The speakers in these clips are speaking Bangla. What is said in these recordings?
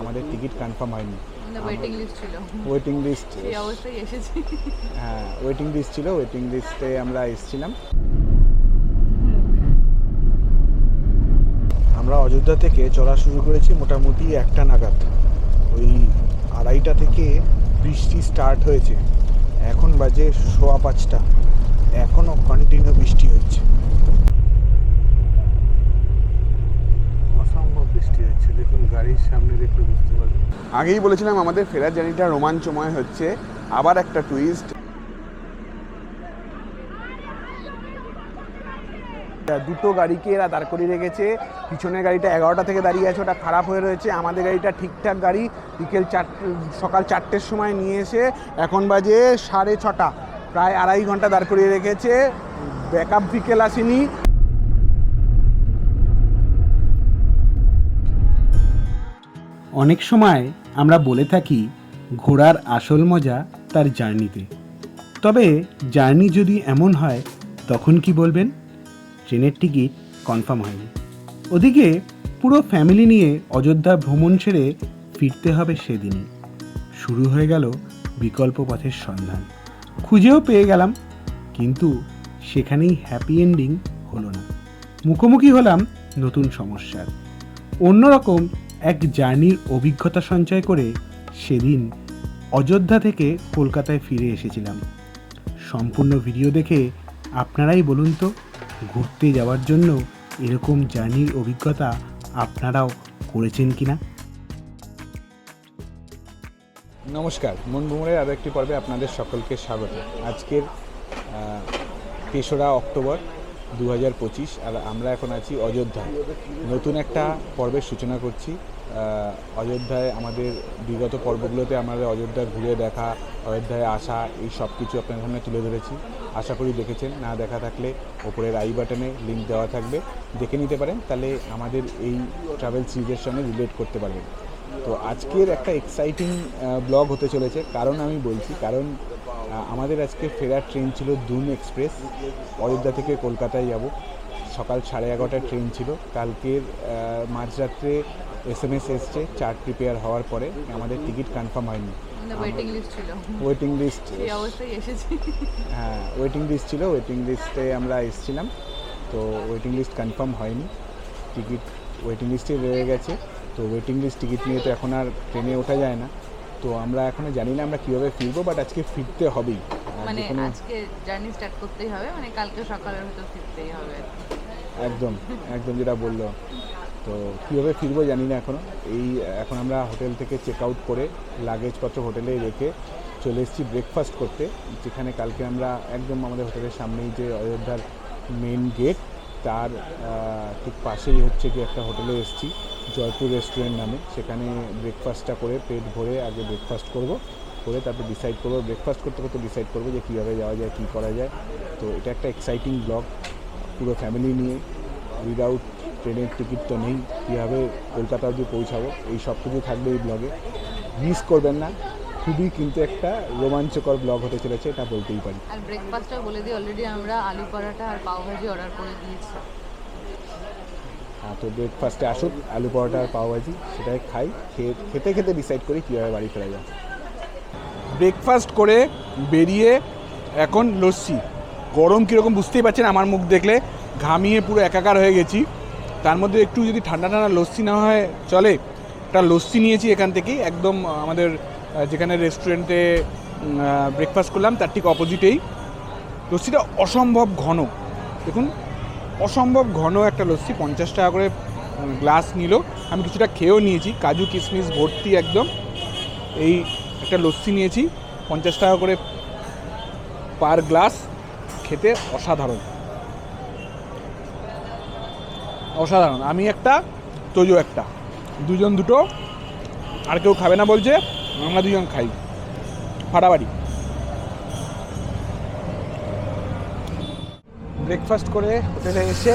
আমাদের টিকিট কনফার্ম হয়নি। ওয়েটিং লিস্ট ছিল। ওয়েটিং লিস্ট সেই অবস্থায় এসেছি। হ্যাঁ ওয়েটিং লিস্ট ছিল ওয়েটিং লিস্টে আমরা এসেছিলাম। আমরা অযোধ্যা থেকে চলা শুরু করেছি মোটামুটি একটা নাগাদ। ওই আড়াইটা থেকে বৃষ্টি স্টার্ট হয়েছে। এখন বাজে সোয়া পাঁচটা। এখনও কন্টিনিউ বৃষ্টি হচ্ছে অসম্ভব বৃষ্টি হচ্ছে, দেখুন গাড়ির সামনে দেখলে বুঝতে পারবেন। আগেই বলেছিলাম আমাদের ফেরার জার্নিটা রোমাঞ্চময় হচ্ছে, আবার একটা টুইস্ট দুটো গাড়িকে এরা দাঁড় করিয়ে রেখেছে, পিছনের গাড়িটা এগারোটা থেকে দাঁড়িয়ে আছে, ওটা খারাপ হয়ে রয়েছে। আমাদের গাড়িটা ঠিকঠাক গাড়ি, বিকেল চার, সকাল চারটের সময় নিয়ে এসে এখন বাজে সাড়ে ছটা, প্রায় আড়াই ঘণ্টা দাঁড় করিয়ে রেখেছে। ব্যাকআপ বিকেল আসেনি অনেক সময় আমরা বলে থাকি, ঘোড়ার আসল মজা তার জার্নিতে। তবে জার্নি যদি এমন হয়, তখন কি বলবেন? ট্রেনের টিকিট কনফার্ম হয়নি। ওদিকে পুরো ফ্যামিলি নিয়ে অযোধ্যা ভ্রমণ সেরে ফিরতে হবে সেদিনই। শুরু হয়ে গেল বিকল্প পথের সন্ধান। খুঁজেও পেয়ে গেলাম, কিন্তু সেখানেই হ্যাপি এন্ডিং হলো না। মুখোমুখি হলাম নতুন সমস্যার। অন্যরকম এক জার্নির অভিজ্ঞতা সঞ্চয় করে সেদিন অযোধ্যা থেকে কলকাতায় ফিরে এসেছিলাম। সম্পূর্ণ ভিডিও দেখে আপনারাই বলুন তো, ঘুরতে যাওয়ার জন্য এরকম জার্নির অভিজ্ঞতা আপনারাও করেছেন কি না নমস্কার মন ভ্রমণের আরও একটি পর্বে আপনাদের সকলকে স্বাগত। আজকের তেসরা অক্টোবর দু হাজার পঁচিশ, আর আমরা এখন আছি অযোধ্যায়। নতুন একটা পর্বের সূচনা করছি। অযোধ্যায় আমাদের বিগত পর্বগুলোতে আমাদের অযোধ্যা ঘুরে দেখা, অযোধ্যায় আসা, এই সব কিছু আপনার সামনে তুলে ধরেছি। আশা করি দেখেছেন। না দেখা থাকলে ওপরের আই বাটনে লিঙ্ক দেওয়া থাকবে। দেখে নিতে পারেন। তাহলে আমাদের এই ট্রাভেল সিরিজের সঙ্গে রিলেট করতে পারবেন। তো আজকের একটা এক্সাইটিং ব্লগ হতে চলেছে। কারণ আমি বলছি কারণ আমাদের আজকে ফেরার ট্রেন ছিল দুন এক্সপ্রেস। অযোধ্যা থেকে কলকাতায় যাব। সকাল সাড়ে এগারোটায় ট্রেন ছিল। কালকের মাঝরাত্রে এস এম এস এসছে। চার্ট প্রিপেয়ার হওয়ার পরে আমাদের টিকিট কনফার্ম হয়নি। ওয়েটিং লিস্ট ছিল। ওয়েটিং লিস্ট হ্যাঁ ওয়েটিং লিস্ট ছিল। ওয়েটিং লিস্টে আমরা এসেছিলাম। তো ওয়েটিং লিস্ট কনফার্ম হয়নি। টিকিট ওয়েটিং লিস্টে রয়ে গেছে। তো ওয়েটিং লিস্ট টিকিট নিয়ে তো এখন আর ট্রেনে ওঠা যায় না। তো আমরা এখনও জানি না আমরা কীভাবে ফিরবো বাট আজকে ফিরতে হবেই। মানে আজকে জার্নি স্টার্ট করতেই হবে মানে কালকে সকালের ভিতর ফিরতেই হবে। একদম একদম যেটা বলল। তো কীভাবে ফিরবো জানি না এখনও এই এখন আমরা হোটেল থেকে চেক আউট করে লাগেজপত্র হোটেলে রেখে চলে এসেছি ব্রেকফাস্ট করতে যেখানে কালকে আমরা একদম আমাদের হোটেলের সামনেই যে অযোধ্যার মেন গেট তার ঠিক পাশেই হচ্ছে কি একটা হোটেলে এসেছি, জয়পুর রেস্টুরেন্ট নামে। সেখানে ব্রেকফাস্টটা করে পেট ভরে আগে ব্রেকফাস্ট করব, করে তারপর ডিসাইড করব। ব্রেকফাস্ট করতে করতে ডিসাইড করব যে কীভাবে যাওয়া যায়, কী করা যায়। তো এটা একটা এক্সাইটিং ব্লগ পুরো ফ্যামিলি নিয়ে। উইদাউট ট্রেনের টিকিট তো নেই, কীভাবে কলকাতা অবধি পৌঁছাবো, এই সব কিছু থাকবে এই ব্লগে মিস করবেন না খুবই কিন্তু একটা রোমাঞ্চকর ব্লগ হতে চলেছে এটা বলতেই পারি। আর ব্রেকফাস্টটা বলে দিই অলরেডি আমরা আলু পরাঠা আর পাও ভাজি অর্ডার করে দিয়েছি। হ্যাঁ তো ব্রেকফাস্টে আসুক আলু পরোটা আর পাওভাজি সেটাই খাই খেয়ে খেতে খেতে ডিসাইড করি কীভাবে বাড়ি ফেরা যায়। ব্রেকফাস্ট করে বেরিয়ে এখন লস্যি। গরম কীরকম বুঝতেই পারছেন আমার মুখ দেখলে ঘামিয়ে পুরো একাকার হয়ে গেছি। তার মধ্যে একটু যদি ঠান্ডা ঠান্ডা লস্যি না হয় চলে একটা লস্যি নিয়েছি এখান থেকেই একদম আমাদের যেখানে রেস্টুরেন্টে ব্রেকফাস্ট করলাম, তার ঠিক অপোজিটেই লস্যিটা অসম্ভব ঘন। দেখুন, অসম্ভব ঘন একটা লস্যি, পঞ্চাশ টাকা করে গ্লাস নিল। আমি কিছুটা খেয়েও নিয়েছি, কাজু, কিশমিশ, ভর্তি একদম। এই একটা লস্যি নিয়েছি, পঞ্চাশ টাকা করে পার গ্লাস খেতে অসাধারণ। অসাধারণ। আমি একটা, তোজো একটা। দুজন দুটো, আর কেউ খাবে না বলছে। আমরা দুজন খাই। ফাটাফাটি। ব্রেকফাস্ট করে হোটেলে এসে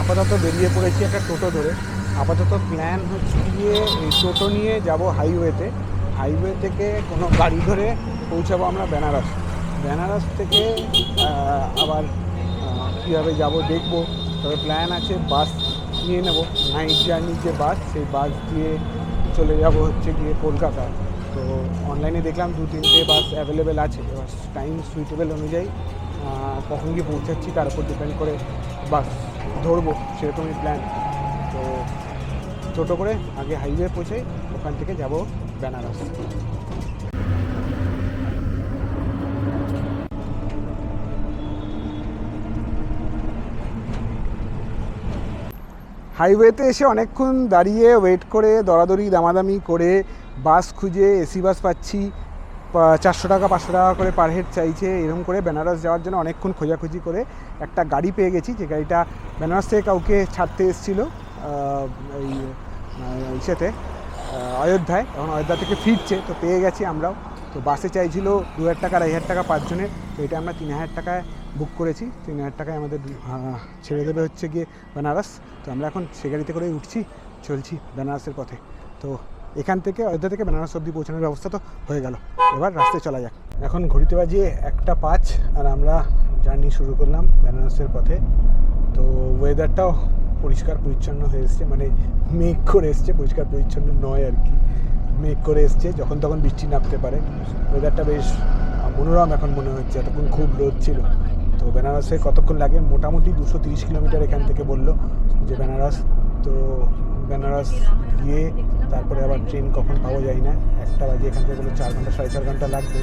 আপাতত বেরিয়ে পড়েছি একটা টোটো ধরে। আপাতত প্ল্যান হচ্ছে গিয়ে এই টোটো নিয়ে যাব হাইওয়েতে হাইওয়ে থেকে কোনো গাড়ি ধরে পৌঁছাবো আমরা বেনারস বেনারস থেকে আবার কীভাবে যাব দেখব। তবে প্ল্যান আছে বাস নিয়ে নেব। নাইট জার্নির যে বাস সেই বাস দিয়ে চলে যাব হচ্ছে গিয়ে কলকাতা। তো অনলাইনে দেখলাম দু, তিনটে বাস অ্যাভেলেবেল আছে। এবার টাইম সুইটেবল অনুযায়ী কখন গিয়ে পৌঁছাচ্ছি তার উপর ডিপেন্ড করে বাস ধরবো, সেরকমই প্ল্যান তো টোটো করে আগে হাইওয়ে পৌঁছে ওখান থেকে যাব বেনারস। হাইওয়েতে এসে অনেকক্ষণ দাঁড়িয়ে ওয়েট করে, দরাদরি দামাদামি করে বাস খুঁজে এসি বাস পাচ্ছি চারশো টাকা, পাঁচশো টাকা করে পার হেড চাইছে, এরকম করে বেনারস যাওয়ার জন্য অনেকক্ষণ খোঁজাখুঁজি করে একটা গাড়ি পেয়ে গেছি, যে গাড়িটা বেনারস থেকে কাউকে ছাড়তে এসেছিল এই ইসেতে অযোধ্যায়, এখন অযোধ্যা থেকে ফিরছে, তো পেয়ে গেছি আমরাও, তো বাসে চাইছিল দু হাজার টাকা, আড়াই হাজার টাকা পাঁচজনের, তো এটা আমরা তিন হাজার টাকায় বুক করেছি, তিন হাজার টাকায় আমাদের ছেড়ে দেবে হচ্ছে গিয়ে বেনারস, তো আমরা এখন সে গাড়িতে করেই উঠছি, চলছি বেনারসের পথে, তো এখান থেকে অযোধ্যা থেকে বেনারস অবধি পৌঁছানোর ব্যবস্থা তো হয়ে গেল। এবার রাস্তায় চলা যাক। এখন ঘড়িতে বাজিয়ে একটা পাঁচ আর আমরা জার্নি শুরু করলাম বেনারসের পথে। তো ওয়েদারটাও পরিষ্কার পরিচ্ছন্ন হয়ে এসছে মানে মেঘ করে এসছে, পরিষ্কার পরিচ্ছন্ন নয় আর কি। মেঘ করে এসছে, যখন তখন বৃষ্টি নামতে পারে। ওয়েদারটা বেশ মনোরম এখন মনে হচ্ছে, এতক্ষণ খুব রোদ ছিল। তো বেনারসে কতক্ষণ লাগে? মোটামুটি দুশো তিরিশ কিলোমিটার এখান থেকে বলল যে বেনারস। তো বেনারস গিয়ে তারপরে আবার ট্রেন কখন পাওয়া যায় না? একটা বাজে এখান থেকে চার ঘণ্টা, সাড়ে চার ঘণ্টা লাগবে।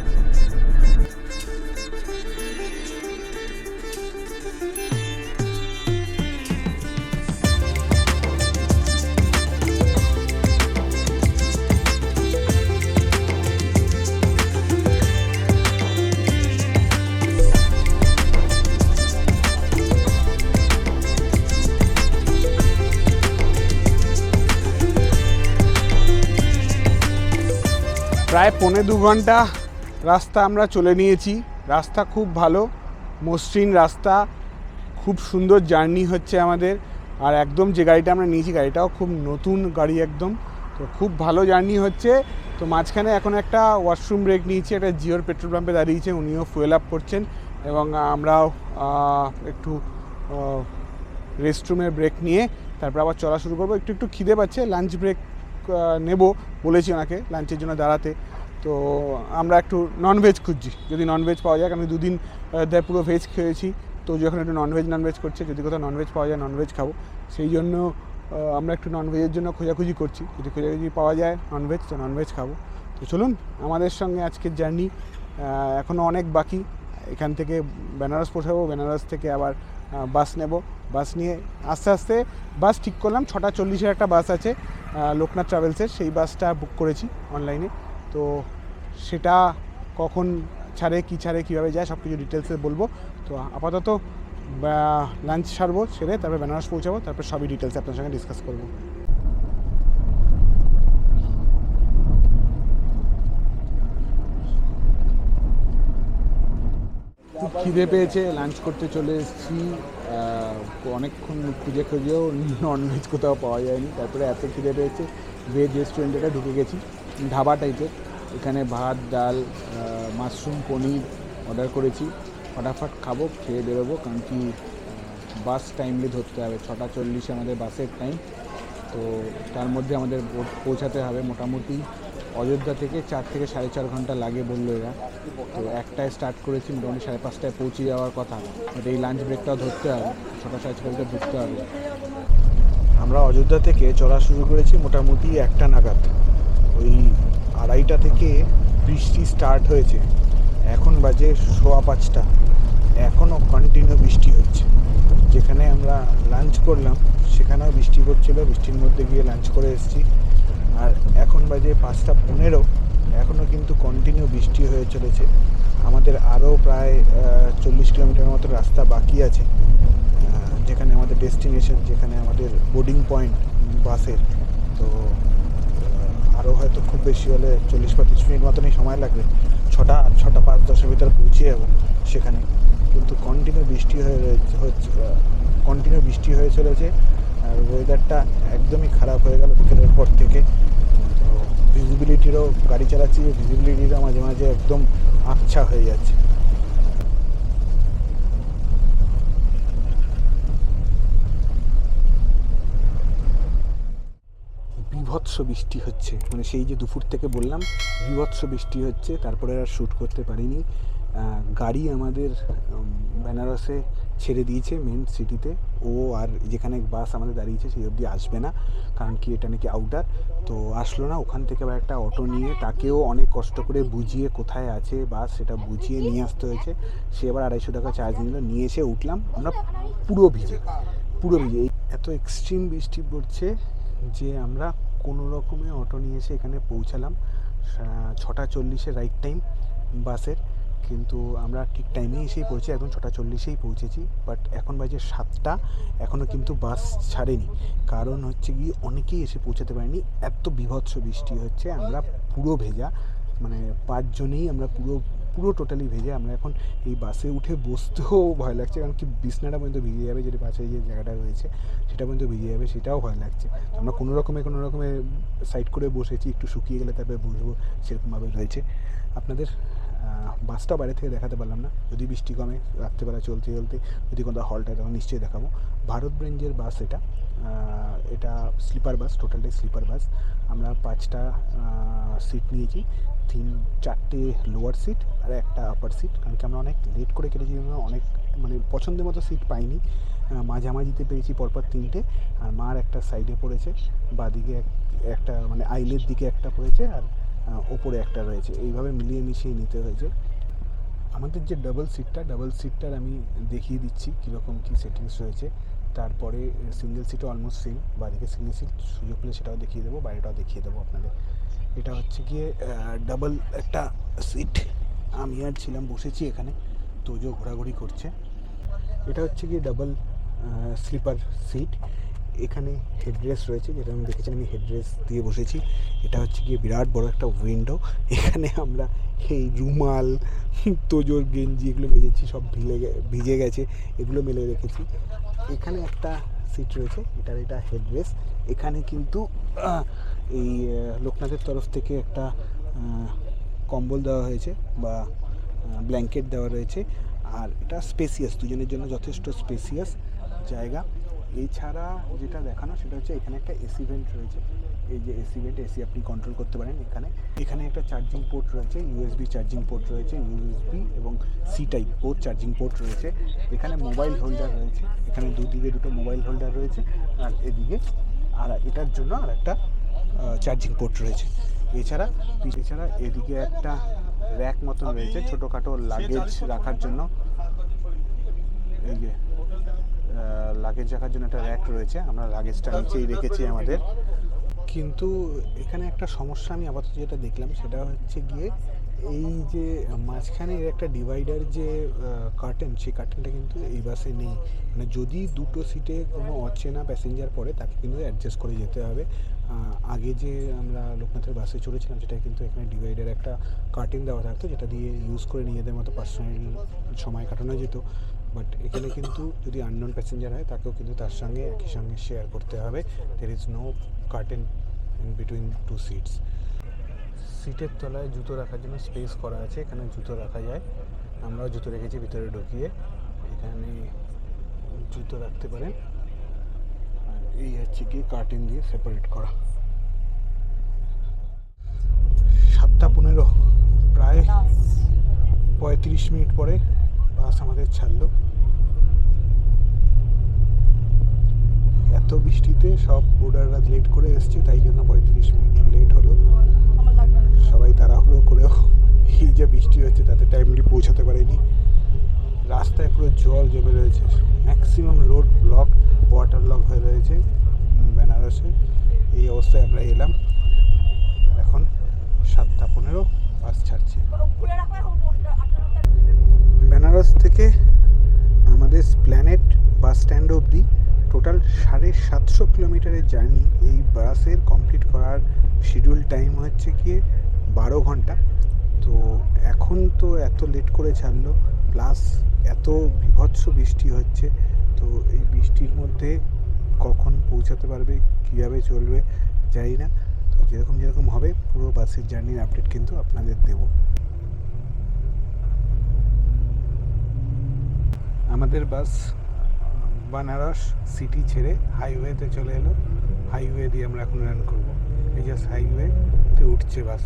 প্রায় পৌনে দু ঘণ্টা রাস্তা আমরা চলে নিয়েছি। রাস্তা খুব ভালো, মসৃণ রাস্তা, খুব সুন্দর জার্নি হচ্ছে আমাদের। আর একদম যে গাড়িটা আমরা নিয়েছি, গাড়িটাও খুব নতুন গাড়ি একদম। তো খুব ভালো জার্নি হচ্ছে। তো মাঝখানে এখন একটা ওয়াশরুম ব্রেক নিয়েছি, একটা জিওর পেট্রোল পাম্পে দাঁড়িয়েছে, উনিও ফুয়েল আপ করছেন এবং আমরাও একটু রেস্টরুমের ব্রেক নিয়ে, তারপর আবার চলা শুরু করব। একটু একটু খিদে পাচ্ছে, লাঞ্চ ব্রেক নেব বলেছি ওনাকে লাঞ্চের জন্য দাঁড়াতে। তো আমরা একটু ননভেজ খুঁজছি। যদি ননভেজ পাওয়া যায় আমি দুদিন পুরো ভেজ খেয়েছি। তো যখন একটু ননভেজ ননভেজ করছে, যদি কোথাও ননভেজ পাওয়া যায় ননভেজ খাব। সেই জন্য আমরা একটু ননভেজের জন্য খোঁজাখুঁজি করছি। যদি খোঁজাখুঁজি পাওয়া যায় ননভেজ তো ননভেজ খাব। তো চলুন, আমাদের সঙ্গে আজকের জার্নি এখনও অনেক বাকি। এখান থেকে বেনারস পৌঁছাবো, বেনারস থেকে আবার বাস নেব। বাস নিয়ে আস্তে আস্তে বাস ঠিক করলাম, ছটা চল্লিশের একটা বাস আছে। লোকনাথ ট্রাভেলসের সেই বাসটা বুক করেছি অনলাইনে তো সেটা কখন ছাড়ে, কী ছাড়ে, কীভাবে যায় সব কিছু ডিটেলসে বলব। তো আপাতত লাঞ্চ সারবো, সেরে তারপরে বেনারস পৌঁছাবো, তারপর সবই ডিটেলসে আপনার সঙ্গে ডিসকাস করব। খিদে পেয়েছে লাঞ্চ করতে চলে এসেছি। অনেকক্ষণ খুঁজে খুঁজেও ননভেজ কোথাও পাওয়া যায়নি। তারপরে এত খিদে পেয়েছে ভেজ রেস্টুরেন্টে ঢুকে গেছি। ধাবা টাইপের এখানে ভাত, ডাল মাশরুম, পনির অর্ডার করেছি। ফটাফট খাব, খেয়ে বেরোবো, কারণ কি বাস টাইমলি ধরতে হবে। ছটা চল্লিশে আমাদের বাসের টাইম তো তার মধ্যে আমাদের পৌঁছাতে হবে মোটামুটি। অযোধ্যা থেকে চার থেকে সাড়ে চার ঘণ্টা লাগে বলল এরা। তো একটায় স্টার্ট করেছি, মোটামুটি সাড়ে পাঁচটায় পৌঁছে যাওয়ার কথা। বাট এই লাঞ্চ ব্রেকটাও ধরতে হবে, ছটা সাড়ে ছটা ঢুকতে হবে। আমরা অযোধ্যা থেকে চলা শুরু করেছি মোটামুটি একটা নাগাদ। ওই আড়াইটা থেকে বৃষ্টি স্টার্ট হয়েছে। এখন বাজে সোয়া পাঁচটা। এখনও কন্টিনিউ বৃষ্টি হচ্ছে। যেখানে আমরা লাঞ্চ করলাম, সেখানেও বৃষ্টি পড়ছিল বৃষ্টির মধ্যে গিয়ে লাঞ্চ করে এসেছি। আর এখন বাজে পাঁচটা পনেরো। এখনও কিন্তু কন্টিনিউ বৃষ্টি হয়ে চলেছে। আমাদের আরও প্রায় চল্লিশ কিলোমিটার মতো রাস্তা বাকি আছে যেখানে আমাদের ডেস্টিনেশন যেখানে আমাদের বোর্ডিং পয়েন্ট বাসের। তো আরও হয়তো খুব বেশি হলে চল্লিশ পঁয়ত্রিশ মিনিট মতনই সময় লাগবে। ছটা ছটা পাঁচ দশের ভিতরে পৌঁছে যাব সেখানে। কিন্তু কন্টিনিউ বৃষ্টি হয়ে হচ্ছে কন্টিনিউ বৃষ্টি হয়ে চলেছে। আর ওয়েদারটা একদমই খারাপ হয়ে গেল বিকেলের পর থেকে। ভিজিবিলিটিরও গাড়ি চালাচ্ছি ভিজিবিলিটিটা মাঝে মাঝে একদম আচ্ছা হয়ে যাচ্ছে। বিভৎস বৃষ্টি হচ্ছে। মানে সেই যে দুপুর থেকে বললাম, বিভৎস বৃষ্টি হচ্ছে, তারপরে আর শ্যুট করতে পারিনি। গাড়ি আমাদের বেনারসে ছেড়ে দিয়েছে মেন সিটিতে ও আর যেখানে বাস আমাদের দাঁড়িয়েছে সেই অবধি আসবে না, কারণ কি এটা নাকি আউটার তো আসলো না, ওখান থেকে আবার একটা অটো নিয়ে তাকেও অনেক কষ্ট করে বুঝিয়ে কোথায় আছে বাস সেটা বুঝিয়ে নিয়ে আসতে হয়েছে। সে আবার আড়াইশো টাকা চার্জ নিল, নিয়ে এসে উঠলাম, আমরা পুরো ভিজে পুরো ভিজে। এত এক্সট্রিম বৃষ্টি পড়ছে যে আমরা কোনো রকমে অটো নিয়ে এসে এখানে পৌঁছালাম ছটা চল্লিশে রাইট টাইম বাসের কিন্তু আমরা ঠিক টাইমে এসেই পৌঁছে একদম ছটা চল্লিশেই পৌঁছেছি বাট এখন বাজে সাতটা এখনও কিন্তু বাস ছাড়েনি। কারণ হচ্ছে কি অনেকেই এসে পৌঁছাতে পারেনি, এত বিভৎস বৃষ্টি হচ্ছে, আমরা পুরো ভেজা মানে পাঁচজনেই আমরা পুরো পুরো টোটালি ভেজে আমরা এখন এই বাসে উঠে বসতেও ভয় লাগছে, কারণ কি বিছনাটা পর্যন্ত ভিজে যাবে, যেটা বাসে যে জায়গাটা রয়েছে, সেটা পর্যন্ত ভিজে যাবে, সেটাও ভয় লাগছে। আমরা কোনো রকমে কোনো রকমে সাইড করে বসেছি, একটু শুকিয়ে গেলে তারপরে বসবো, সেরকমভাবে রয়েছে। আপনাদের বাসটা বাইরে থেকে দেখাতে পারলাম না। যদি বৃষ্টি কমে, রাত্রেবেলা চলতে চলতে যদি কোনো হলটা তখন নিশ্চয়ই দেখাবো। ভারত ব্রেঞ্জের বাস এটা। এটা স্লিপার বাস, টোটালটাই স্লিপার বাস। আমরা পাঁচটা সিট নিয়েছি। তিন, চারটে লোয়ার সিট আর একটা আপার সিট কারণ কি আমরা অনেক লেট করে কেটেছি অনেক মানে পছন্দের মতো সিট পাইনি। মাঝামাঝিতে পেয়েছি পরপর তিনটে। আর মার একটা সাইডে পড়েছে, বাদিকে এক- একটা মানে আইলের দিকে একটা পড়েছে, আর ওপরে একটা রয়েছে। এইভাবে মিলিয়ে মিশিয়ে নিতে হয়েছে। আমাদের যে ডাবল সিটটা ডাবল সিটটার আমি দেখিয়ে দিচ্ছি কীরকম কী সেটিংস রয়েছে। তারপরে সিঙ্গেল সিটও অলমোস্ট সেম বাদিকে সিঙ্গেল সিট সুযোগ পেলে সেটাও দেখিয়ে দেবো, বাইরেটাও দেখিয়ে দেবো আপনাদের। এটা হচ্ছে গিয়ে ডাবল একটা সিট আমি আর ছিলাম, বসেছি এখানে তোজো ঘোরাঘুরি করছে। এটা হচ্ছে গিয়ে ডাবল স্লিপার সিট এখানে হেডরেস রয়েছে, যেটা আমি দেখেছি আমি হেডরেস দিয়ে বসেছি। এটা হচ্ছে গিয়ে বিরাট বড় একটা উইন্ডো এখানে আমরা এই রুমাল, তোজোর গেঞ্জি এগুলো মেজেছি সব ভিলে ভিজে গেছে, এগুলো মেলে রেখেছি। এখানে একটা সিট রয়েছে, এটার এটা হেডরেস এখানে কিন্তু এই লোকনাথের তরফ থেকে একটা কম্বল দেওয়া হয়েছে বা ব্ল্যাঙ্কেট দেওয়া রয়েছে। আর এটা স্পেসিয়াস দুজনের জন্য যথেষ্ট স্পেসিয়াস জায়গা। এছাড়া যেটা দেখানো, সেটা হচ্ছে এখানে একটা এসি ভেন্ট রয়েছে। এই যে এসি ভেন্ট এসি আপনি কন্ট্রোল করতে পারেন এখানে। এখানে একটা চার্জিং পোর্ট রয়েছে ইউএসবি চার্জিং পোর্ট রয়েছে ইউএসবি এবং C type port charging port রয়েছে। এখানে মোবাইল হোল্ডার রয়েছে, এখানে দুদিকে দুটো মোবাইল হোল্ডার রয়েছে, আর এদিকে আর এটার জন্য আর একটা চার্জিং পোর্ট রয়েছে। এছাড়া এছাড়া এদিকে একটা র্যাক মতন রয়েছে, ছোটোখাটো লাগেজ রাখার জন্য। এই যে লাগেজ রাখার জন্য একটা র্যাক রয়েছে। আমরা লাগেজটা নিচেই রেখেছি আমাদের। কিন্তু এখানে একটা সমস্যা আমি আপাতত যেটা দেখলাম, সেটা হচ্ছে গিয়ে এই যে মাঝখানের একটা ডিভাইডার যে কার্টেন সেই কার্টেনটা কিন্তু এই বাসে নেই। মানে যদি দুটো সিটে কোনো অচেনা প্যাসেঞ্জার পড়ে, তাকে কিন্তু অ্যাডজাস্ট করে যেতে হবে। আগে যে আমরা লোকনাথের বাসে চড়েছিলাম, সেটা কিন্তু এখানে ডিভাইডার একটা কার্টেন দেওয়া থাকতো, যেটা দিয়ে ইউজ করে নিজেদের মতো পার্সোনাল সময় কাটানো যেত। বাট এখানে কিন্তু যদি আননোন প্যাসেঞ্জার হয় তাকেও কিন্তু তার সঙ্গে একই সঙ্গে শেয়ার করতে হবে। There is no curtain in between two seats সিটের তলায় জুতো রাখার জন্য স্পেস করা আছে। এখানে জুতো রাখা যায়। আমরাও জুতো রেখেছি ভিতরে ঢুকিয়ে। এখানে জুতো রাখতে পারেন। আর এই হচ্ছে কি কার্টেন দিয়ে সেপারেট করা। সাতটা পনেরো। প্রায় পঁয়ত্রিশ মিনিট পরে বাস আমাদের ছাড়লো। এত বৃষ্টিতে সব বোর্ডাররা লেট করে এসছে, তাই জন্য পঁয়ত্রিশ মিনিট লেট হলো। সবাই তাড়াহুড়ো করেও এই যে বৃষ্টি হচ্ছে, তাতে টাইমলি পৌঁছাতে পারেনি। রাস্তায় পুরো জল জমে রয়েছে। Maximum road block water log হয়ে রয়েছে বেনারসে। এই অবস্থায় আমরা এলাম। এখন সাতটা পনেরো, বাস ছাড়ছে। বেনারস থেকে আমাদের প্ল্যানেট বাস স্ট্যান্ড অবধি টোটাল সাড়ে সাতশো কিলোমিটারের জার্নি। এই বাসের কমপ্লিট করার শিডিউল টাইম হচ্ছে গিয়ে বারো ঘণ্টা। তো এখন তো এত লেট করে ছাড়লো প্লাস এত বিভৎস বৃষ্টি হচ্ছে। তো এই বৃষ্টির মধ্যে কখন পৌঁছাতে পারবে, কীভাবে চলবে, জানি না। তো যেরকম যেরকম হবে, পুরো বাসের জার্নির আপডেট কিন্তু আপনাদের দেবো। আমাদের বাস, বানারস সিটি ছেড়ে হাইওয়েতে চলে এলো। হাইওয়ে দিয়ে আমরা এখন রান করব। এই জাস্ট হাইওয়েতে উঠছে বাস।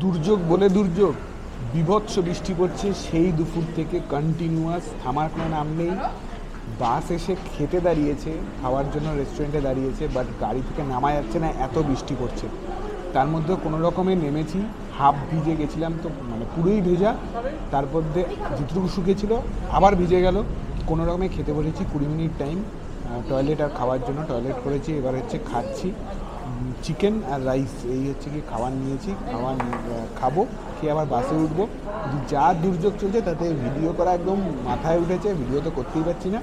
দুর্যোগ বলে দুর্যোগ। বিভৎস বৃষ্টি পড়ছে, সেই দুপুর থেকে কন্টিনিউয়াস থামার কোনো নাম নেই। বাস এসে খেতে দাঁড়িয়েছে, খাওয়ার জন্য রেস্টুরেন্টে দাঁড়িয়েছে বাট গাড়ি থেকে নামা যাচ্ছে না, এত বৃষ্টি পড়ছে। তার মধ্যে কোনো রকমে নেমেছি, হাফ ভিজে গেছিলাম তো মানে পুরোই ভেজা তারপর দিয়ে যেটুকু শুকিয়েছিল আবার ভিজে গেল। কোনো রকমে খেতে বলেছি কুড়ি মিনিট টাইম টয়লেট আর খাওয়ার জন্য টয়লেট করেছি, এবার হচ্ছে খাচ্ছি। চিকেন আর রাইস এই হচ্ছে কি খাবার নিয়েছি, খাবার খাব, খেয়ে আবার বাসে উঠবো। যা দুর্যোগ চলছে, তাতে ভিডিও করা একদম মাথায় উঠেছে ভিডিও তো করতেই পারছি না।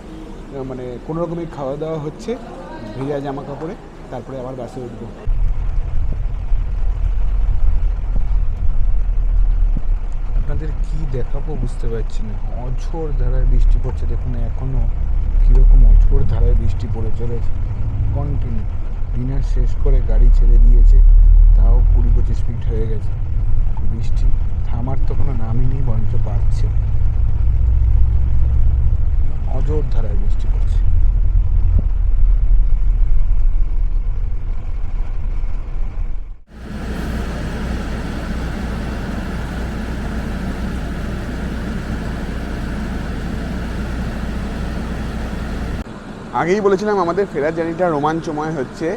মানে কোনো রকমের খাওয়া দাওয়া হচ্ছে, ভেজা জামা কাপড়ে তারপরে আবার বাসে উঠবো। আপনাদের কি দেখাবো বুঝতে পারছি না। অঝোর ধারায় বৃষ্টি পড়ছে, দেখুন এখনও কীরকম অঝোর ধারায় বৃষ্টি পড়ে চলেছে। কন্টিনিউ ডিনার শেষ করে গাড়ি ছেড়ে দিয়েছে, তাও কুড়ি পঁচিশ মিনিট হয়ে গেছে। বৃষ্টি থামার তো কোনো নামই নেই, বরঞ্চ বাড়ছে। ধারায় বৃষ্টি পড়ছে। আগেই বলেছিলাম আমাদের ফেরার জার্নিটা রোমাঞ্চময় হচ্ছে।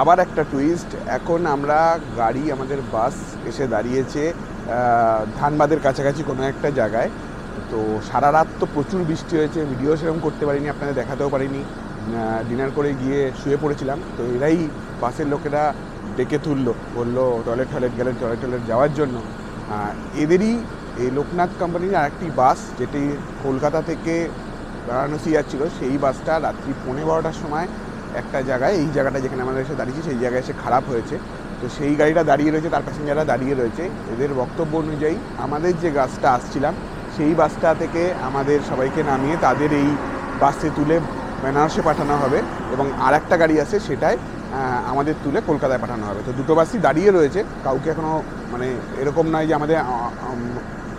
আবার একটা টুইস্ট এখন আমরা গাড়ি, আমাদের বাস এসে দাঁড়িয়েছে ধানবাদের কাছাকাছি কোনো একটা জায়গায়। তো সারা রাত তো প্রচুর বৃষ্টি হয়েছে ভিডিও সেরকম করতে পারিনি, আপনাদের দেখাতেও পারিনি। ডিনার করে গিয়ে শুয়ে পড়েছিলাম, তো এরাই বাসের লোকেরা ডেকে তুললো, বলল, টয়লেট টয়লেট গেলে টয়লেট টয়লেট যাওয়ার জন্য। এদেরই, এই লোকনাথ কোম্পানির আরেকটি বাস যেটি কলকাতা থেকে বারাণসী যাচ্ছিল, সেই বাসটা রাত্রি পৌনে বারোটার সময় একটা জায়গায়, এই জায়গাটা যেখানে আমরা এসে দাঁড়িয়েছি, সেই জায়গায় এসে খারাপ হয়েছে। তো সেই গাড়িটা দাঁড়িয়ে রয়েছে, তার প্যাসেঞ্জাররা দাঁড়িয়ে রয়েছে। এদের বক্তব্য অনুযায়ী আমাদের যে বাসটা আসছিলাম, সেই বাসটা থেকে আমাদের সবাইকে নামিয়ে তাদের এই বাসে তুলে বেনারসে পাঠানো হবে এবং আর একটা গাড়ি আছে, সেটাই আমাদের তুলে কলকাতায় পাঠানো হবে। তো দুটো বাসই দাঁড়িয়ে রয়েছে, কাউকে এখনও মানে এরকম নয় যে আমাদের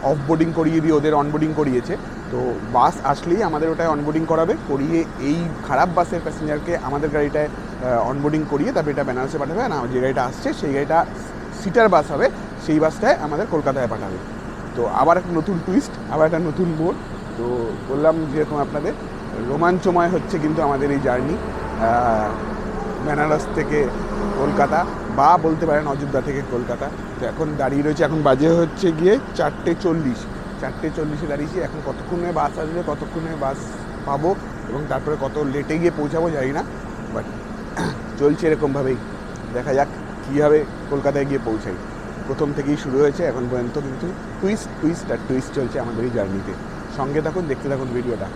অফ বোর্ডিং করিয়ে দিয়ে ওদের অনবোর্ডিং করিয়েছে। তো বাস আসলেই আমাদের ওটায় অনবোর্ডিং করাবে, করিয়ে এই খারাপ বাসের প্যাসেঞ্জারকে আমাদের গাড়িটায় অনবোর্ডিং করিয়ে তারপর এটা বেনারসে পাঠাবে আর যে গাড়িটা আসছে সেই গাড়িটা সিটার বাস হবে, সেই বাসটায় আমাদের কলকাতায় পাঠাবে। তো আবার একটা নতুন টুইস্ট আবার একটা নতুন মোড়। তো বললাম যেরকম আপনাদের, রোমাঞ্চময় হচ্ছে কিন্তু আমাদের এই জার্নি বেনারস থেকে কলকাতা বা বলতে পারেন অযোধ্যা থেকে কলকাতা। তো এখন দাঁড়িয়ে রয়েছে, এখন বাজে হচ্ছে গিয়ে চারটে চল্লিশ। চারটে চল্লিশে দাঁড়িয়েছি, এখন কতক্ষণে বাস আসবে, কতক্ষণে বাস পাবো এবং তারপরে কত লেটে গিয়ে পৌঁছাবো জানি না বাট চলছে এরকমভাবেই। দেখা যাক কীভাবে কলকাতায় গিয়ে পৌঁছাই। প্রথম থেকেই শুরু হয়েছে, এখন পর্যন্ত কিন্তু টুইস্ট টুইস্ট আর টুইস্ট চলছে আমাদের এই জার্নিতে সঙ্গে থাকুন, দেখতে থাকুন ভিডিওটা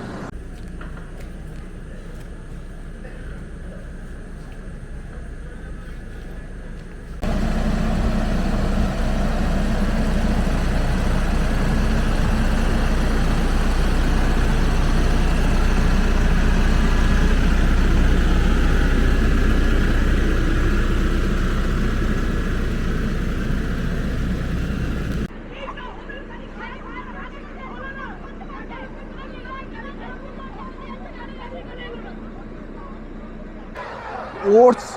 oats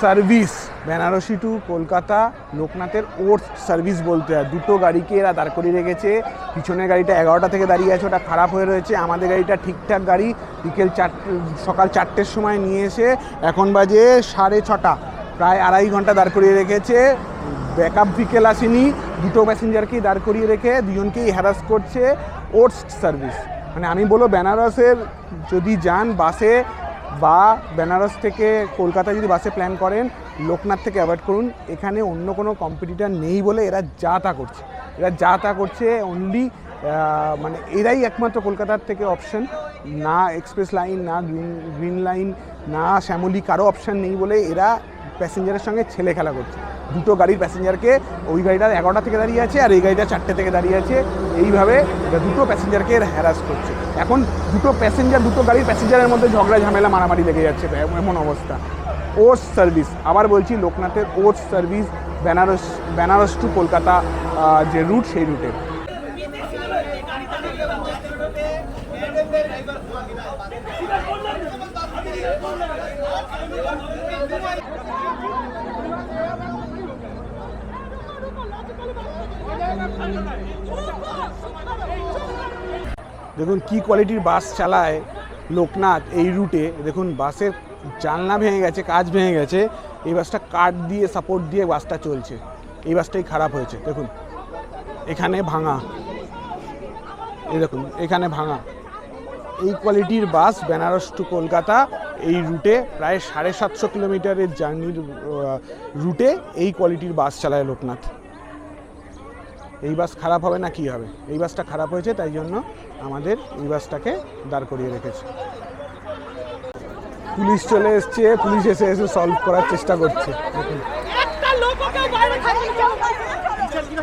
service Banarasi to Kolkata লোকনাথের ওটস সার্ভিস বলতে হয়। দুটো গাড়িকে এরা দাঁড় করিয়ে রেখেছে। পিছনের গাড়িটা এগারোটা থেকে দাঁড়িয়ে আছে, ওটা খারাপ হয়ে রয়েছে। আমাদের গাড়িটা ঠিকঠাক গাড়ি বিকেল চারটে সকাল চারটের সময় নিয়ে এসে এখন বাজে সাড়ে ছটা। প্রায় আড়াই ঘণ্টা দাঁড় করিয়ে রেখেছে। ব্যাকআপ বিকেল আসেনি। দুটো প্যাসেঞ্জারকেই দাঁড় করিয়ে রেখে দুজনকেই হ্যারাস করছে। ওটস সার্ভিস মানে আমি বলব বেনারসের যদি যান বাসে বা বেনারস থেকে কলকাতা যদি বাসে প্ল্যান করেন, লোকনাথ থেকে অ্যাভয়েড করুন। এখানে অন্য কোনো কম্পিটিটার নেই বলে এরা যা তা করছে। এরা যা তা করছে অনলি মানে এরাই একমাত্র কলকাতার থেকে অপশন না এক্সপ্রেস লাইন না গ্রিন গ্রিন লাইন না শ্যামলি কারও অপশান নেই বলে এরা প্যাসেঞ্জারের সঙ্গে ছেলে খেলা করছে। দুটো গাড়ির প্যাসেঞ্জারকে ওই গাড়িটা এগারোটা থেকে দাঁড়িয়ে আছে আর এই গাড়িটা চারটে থেকে দাঁড়িয়ে আছে। এইভাবে দুটো প্যাসেঞ্জারকে হ্যারাস করছে। এখন দুটো প্যাসেঞ্জার দুটো গাড়ির প্যাসেঞ্জারের মধ্যে ঝগড়া, ঝামেলা, মারামারি লেগে যাচ্ছে। এমন অবস্থা। ওটস সার্ভিস আবার বলছি, লোকনাথের oats service Benaras Benaras to Kolkata যে রুট সেই রুটের দেখুন কি কোয়ালিটির বাস চালায় লোকনাথ এই রুটে দেখুন বাসের জানলা ভেঙে গেছে, কাজ ভেঙে গেছে। এই বাসটা কাঠ দিয়ে সাপোর্ট দিয়ে বাসটা চলছে। এই বাসটাই খারাপ হয়েছে। দেখুন, এখানে ভাঙা। এই দেখুন, এখানে ভাঙা। এই কোয়ালিটির বাস বেনারস টু কলকাতা। এই রুটে প্রায় সাড়ে সাতশো কিলোমিটারের জার্নির রুটে এই কোয়ালিটির বাস চালায় লোকনাথ। এই বাস খারাপ হবে না কি হবে? এই বাসটা খারাপ হয়েছে তাই জন্য আমাদের এই বাসটাকে দাঁড় করিয়ে রেখেছে। পুলিশ চলে এসছে পুলিশ এসে এসে সলভ করার চেষ্টা করছে। মানে?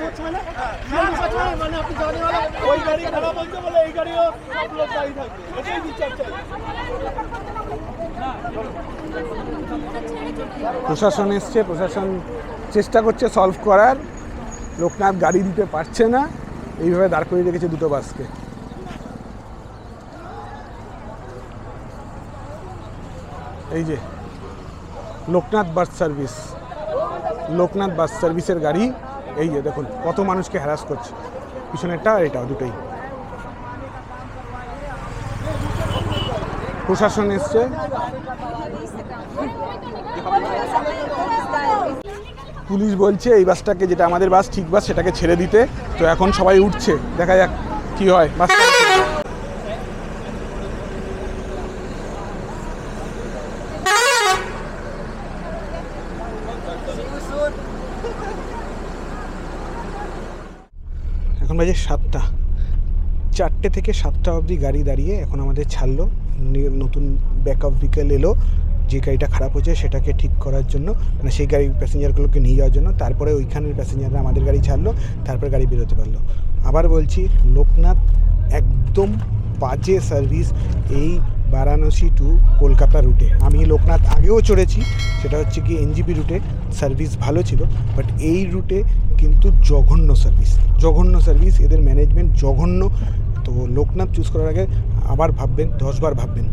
হচ্ছে মানে? মানে? প্রশাসন এসছে প্রশাসন চেষ্টা করছে সলভ করার। লোকনাথ গাড়ি দিতে পারছে না। এইভাবে দাঁড় করিয়ে রেখেছে দুটো বাসকে। এই যে, Loknath bus service. Loknath bus সার্ভিসের গাড়ি, এই যে দেখুন, কত মানুষকে হ্যারাস করছে। পিছনেরটা আর এটাও দুটোই। প্রশাসন এসছে। পুলিশ বলছে এই বাসটাকে যেটা আমাদের বাস, ঠিক বাস, সেটাকে ছেড়ে দিতে। তো এখন সবাই উঠছে। দেখা যাক কি হয়। বাসটা এখন বাজে সাতটা। চারটে থেকে সাতটা অবধি গাড়ি দাঁড়িয়ে এখন আমাদের ছাড়লো। নতুন ব্যাকআপ বিকেল এলো। যে গাড়িটা খারাপ হয়েছে সেটাকে ঠিক করার জন্য মানে সেই গাড়ির প্যাসেঞ্জারগুলোকে নিয়ে যাওয়ার জন্য তারপরে ওইখানের প্যাসেঞ্জাররা আমাদের গাড়ি ছাড়লো, তারপরে গাড়ি বেরোতে পারল। আবার বলছি, লোকনাথ একদম বাজে সার্ভিস এই বারাণসী টু কলকাতা রুটে আমি লোকনাথ আগেও চড়েছি, সেটা হচ্ছে কি এনজিপি রুটে সার্ভিস ভালো ছিল বাট এই রুটে কিন্তু জঘন্য সার্ভিস জঘন্য সার্ভিস এদের ম্যানেজমেন্ট জঘন্য। তো লোকনাথ চুজ করার আগে আবার ভাববেন, দশবার ভাববেন।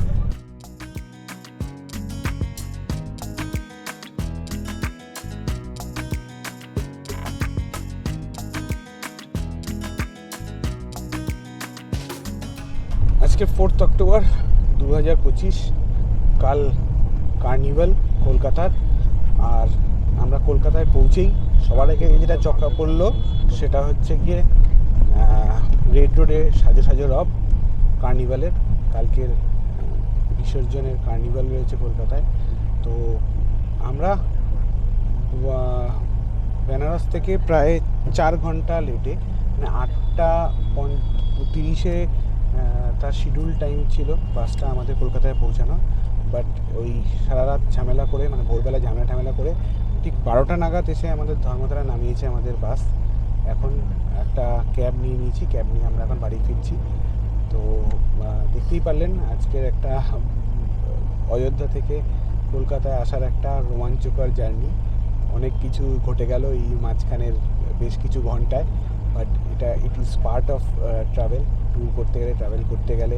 আজকে ফোর্থ অক্টোবর দু হাজার পঁচিশ, কাল কার্নিভাল কলকাতার। আর আমরা কলকাতায় পৌঁছেই সবার আগে যেটা চক্কা পড়ল, সেটা হচ্ছে গিয়ে রেড রোডে সাজো সাজো রব কার্নিভালের কালকের বিসর্জনের কার্নিভাল রয়েছে কলকাতায়। তো আমরা বেনারস থেকে প্রায় চার ঘণ্টা লেটে মানে আটটা তিরিশে তার শিডিউল টাইম ছিল বাসটা আমাদের কলকাতায় পৌঁছানো বাট ওই সারা রাত ঝামেলা করে মানে ভোরবেলা ঝামেলা ঝামেলা করে ঠিক বারোটা নাগাদ এসে আমাদের ধর্মতলা নামিয়েছে আমাদের বাস এখন একটা ক্যাব নিয়ে নিয়েছি ক্যাব নিয়ে আমরা এখন বাড়ি ফিরছি। তো দেখতেই পারলেন আজকের একটা অযোধ্যা থেকে কলকাতায় আসার একটা রোমাঞ্চকর জার্নি অনেক কিছু ঘটে গেল এই মাঝখানের বেশ কিছু ঘন্টায়। বাট এটা it is part of travel tour করতে গেলে ট্রাভেল করতে গেলে,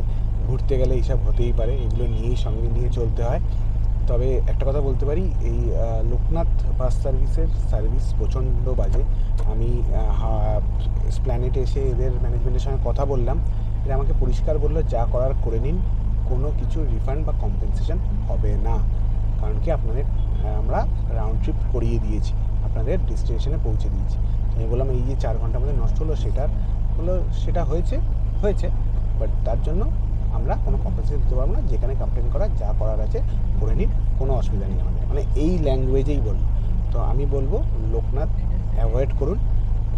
ঘুরতে গেলে এইসব হতেই পারে, এগুলো নিয়েই সঙ্গে নিয়ে চলতে হয়। তবে একটা কথা বলতে পারি, এই লোকনাথ বাস সার্ভিসের সার্ভিস প্রচণ্ড বাজে। আমি স্প্ল্যানেটে এসে এদের ম্যানেজমেন্টের সঙ্গে কথা বললাম। এরা আমাকে পরিষ্কার বলল, যা করার করে নিন, কোনো কিছু রিফান্ড বা কম্পেনসেশন হবে না। কারণ কি, আপনাদের আমরা রাউন্ড ট্রিপ করিয়ে দিয়েছি, আপনাদের ডেস্টিনেশনে পৌঁছে দিয়েছি। আমি বললাম, এই যে চার ঘণ্টা আমাদের নষ্ট হলো, সেটার হলো, সেটা হয়েছে হয়েছে। বাট তার জন্য আমরা কোনো কম্পেনসেশন দিতে পারব না। যেখানে কমপ্লেন করা, যা করার আছে, করে নিন। কোনো অসুবিধা নেই আমাদের। মানে এই ল্যাঙ্গুয়েজেই বলব তো আমি বলব, লোকনাথ অ্যাভয়েড করুন।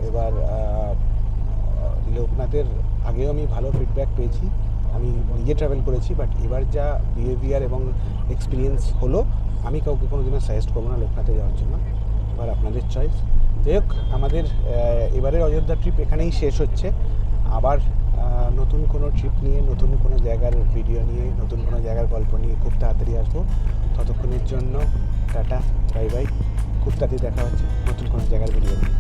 এবার লোকনাথের আগেও আমি ভালো ফিডব্যাক পেয়েছি। আমি নিজে ট্রাভেল করেছি বাট এবার যা বিহেভিয়ার এবং এক্সপিরিয়েন্স হলো, আমি কাউকে কোনো দিনও সাজেস্ট করব না লোকনাথে যাওয়ার জন্য। এবার আপনাদের চয়েস যাই হোক আমাদের এবারের অযোধ্যা ট্রিপ এখানেই শেষ হচ্ছে। আবার নতুন কোনো ট্রিপ নিয়ে, নতুন কোনো জায়গার ভিডিও নিয়ে, নতুন কোনো জায়গার গল্প নিয়ে খুব তাড়াতাড়ি আসব। ততক্ষণের জন্য টাটা বাই বাই খুব তাড়াতাড়ি দেখা হচ্ছে নতুন কোনো জায়গার ভিডিও নিয়ে।